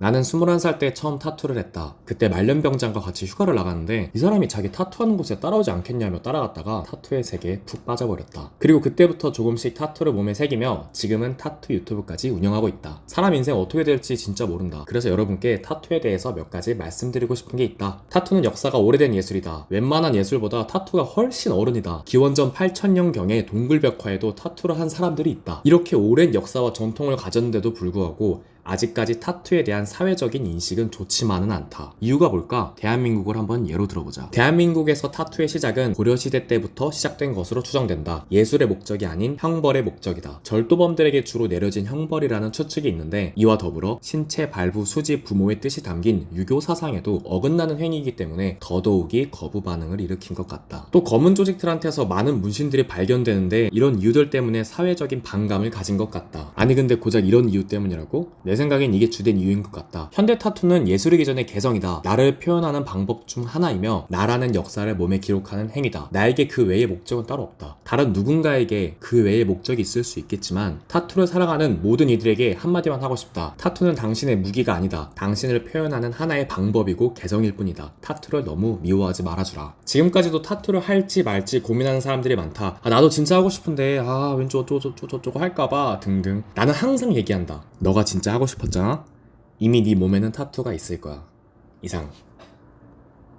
나는 21살 때 처음 타투를 했다. 그때 말년병장과 같이 휴가를 나갔는데 이 사람이 자기 타투하는 곳에 따라오지 않겠냐며 따라갔다가 타투의 세계에 푹 빠져버렸다. 그리고 그때부터 조금씩 타투를 몸에 새기며 지금은 타투 유튜브까지 운영하고 있다. 사람 인생 어떻게 될지 진짜 모른다. 그래서 여러분께 타투에 대해서 몇 가지 말씀드리고 싶은 게 있다. 타투는 역사가 오래된 예술이다. 웬만한 예술보다 타투가 훨씬 어른이다. 기원전 8000년경에 동굴벽화에도 타투를 한 사람들이 있다. 이렇게 오랜 역사와 전통을 가졌는데도 불구하고 아직까지 타투에 대한 사회적인 인식은 좋지만은 않다. 이유가 뭘까? 대한민국을 한번 예로 들어보자. 대한민국에서 타투의 시작은 고려시대 때부터 시작된 것으로 추정된다. 예술의 목적이 아닌 형벌의 목적이다. 절도범들에게 주로 내려진 형벌이라는 추측이 있는데 이와 더불어 신체 발부 수지 부모의 뜻이 담긴 유교 사상에도 어긋나는 행위이기 때문에 더더욱이 거부 반응을 일으킨 것 같다. 또 검은 조직들한테서 많은 문신들이 발견되는데 이런 이유들 때문에 사회적인 반감을 가진 것 같다. 아니 근데 고작 이런 이유 때문이라고? 내 생각엔 이게 주된 이유인 것 같다. 현대 타투는 예술이기 전의 개성이다. 나를 표현하는 방법 중 하나이며 나라는 역사를 몸에 기록하는 행위다. 나에게 그 외의 목적은 따로 없다. 다른 누군가에게 그 외의 목적이 있을 수 있겠지만 타투를 사랑하는 모든 이들에게 한마디만 하고 싶다. 타투는 당신의 무기가 아니다. 당신을 표현하는 하나의 방법이고 개성일 뿐이다. 타투를 너무 미워하지 말아주라. 지금까지도 타투를 할지 말지 고민하는 사람들이 많다. 아, 나도 진짜 하고 싶은데 아 왠지 어쩌고저쩌고 할까봐 등등. 나는 항상 얘기한다. 너가 진짜 하고 싶었잖아? 이미 네 몸에는 타투가 있을 거야. 이상.